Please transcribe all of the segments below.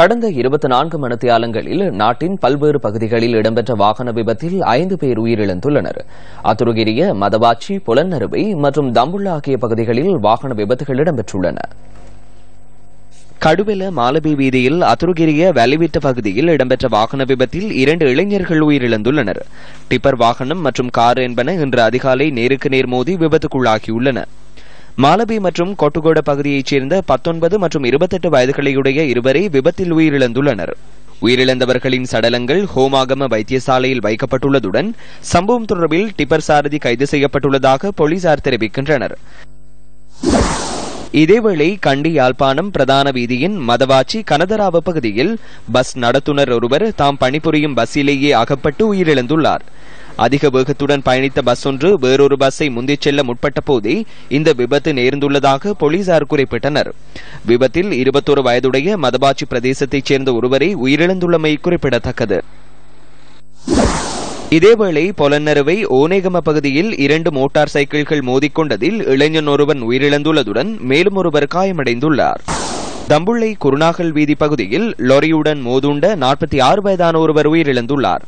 கடந்த இருபத்தி நான்கு மணித்தியாலங்களில் நாட்டின் பல்வேறு பகுதிகளில் இடம்பெற்ற வாகன விபத்தில் ஐந்து பேர் உயிரிழந்துள்ளனர். அத்துருகிரிய மதவாச்சி புலன்னருவை மற்றும் தம்புள்ளா ஆகிய பகுதிகளில் வாகன விபத்துகள் இடம்பெற்றுள்ளன. கடுவெல மாலபி வீதியில் அத்துருகிரிய வலிவிட்ட பகுதியில் இடம்பெற்ற வாகன விபத்தில் இரண்டு இளைஞர்கள் உயிரிழந்துள்ளனர். டிப்பர் வாகனம் மற்றும் கார் என்பன இன்று அதிகாலை நேருக்கு நேர் மோதி விபத்துக்குள்ளாகியுள்ளன. மாலபி மற்றும் கொட்டுகோட பகுதியைச் சேர்ந்த பத்தொன்பது மற்றும் இருபத்தெட்டு வயதுகளையுடைய இருவரே விபத்தில் உயிரிழந்துள்ளனர். உயிரிழந்தவர்களின் சடலங்கள் ஹோமாகம வைத்தியசாலையில் வைக்கப்பட்டுள்ளதுடன் சம்பவம் தொடர்பில் டிப்பர் சாரதி கைது செய்யப்பட்டுள்ளதாக போலீசார் தெரிவிக்கின்றனர். இதேவேளை கண்டி யாழ்ப்பாணம் பிரதான வீதியின் மதவாச்சி கனதராவ பகுதியில் பஸ் நடத்துனர் ஒருவர் தாம் பணிபுரியும் பஸ்ஸிலேயே அகப்பட்டு உயிரிழந்துள்ளார். அதிக வேகத்துடன் பயணித்த பஸ் ஒன்று வேறொரு பஸ்ஸை முந்திச் செல்ல முற்பட்ட போதே இந்த விபத்து நேர்ந்துள்ளதாக போலீசார் குறிப்பிட்டனர். விபத்தில் இருபத்தொரு வயதுடைய மதபாச்சி பிரதேசத்தைச் சேர்ந்த ஒருவரை உயிரிழந்துள்ளமை குறிப்பிடத்தக்கது. இதேவேளை பொலன்னருவை ஓனேகம பகுதியில் இரண்டு மோட்டார் சைக்கிள்கள் மோதிக்கொண்டதில் இளைஞன் ஒருவன் உயிரிழந்துள்ளதுடன் மேலும் ஒருவர் காயமடைந்துள்ளார். தம்புள்ளை குருநாகல் வீதி பகுதியில் லொரியுடன் மோதுண்ட நாற்பத்தி ஆறு வயதான ஒருவர் உயிரிழந்துள்ளார்.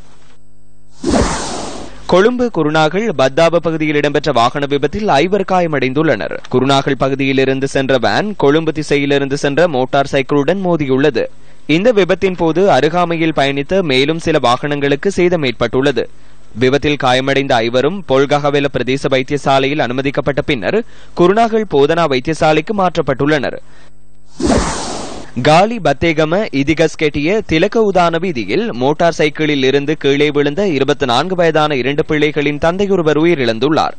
கொழும்பு குருநாகல் பத்தாப பகுதியில் இடம்பெற்ற வாகன விபத்தில் ஐவர் காயமடைந்துள்ளனர். குருநாகல் பகுதியிலிருந்து சென்ற வேன் கொழும்பு திசையிலிருந்து சென்ற மோட்டார் சைக்கிளுடன் மோதியுள்ளது. இந்த விபத்தின் போது அருகாமையில் பயணித்த மேலும் சில வாகனங்களுக்கு சேதம் ஏற்பட்டுள்ளது. விபத்தில் காயமடைந்த ஐவரும் பொல்கஹவெல பிரதேச வைத்தியசாலையில் அனுமதிக்கப்பட்ட பின்னர் குருநாகல் போதனா வைத்தியசாலைக்கு மாற்றப்பட்டுள்ளனர். காலி பத்தேகம இதிகஸ் கெட்டிய திலக்க உதான வீதியில் மோட்டார் சைக்கிளில் இருந்து கீழே விழுந்த இருபத்தி நான்கு வயதான இரண்டு பிள்ளைகளின் தந்தையொருவர் உயிரிழந்துள்ளார்.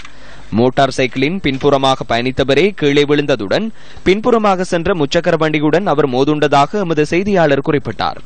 மோட்டார் சைக்கிளின் பின்புறமாக பயணித்தவரே கீழே விழுந்ததுடன் பின்புறமாக சென்ற முச்சக்கர வண்டியுடன் அவர் மோதுண்டதாக எமது செய்தியாளர் குறிப்பிட்டார்.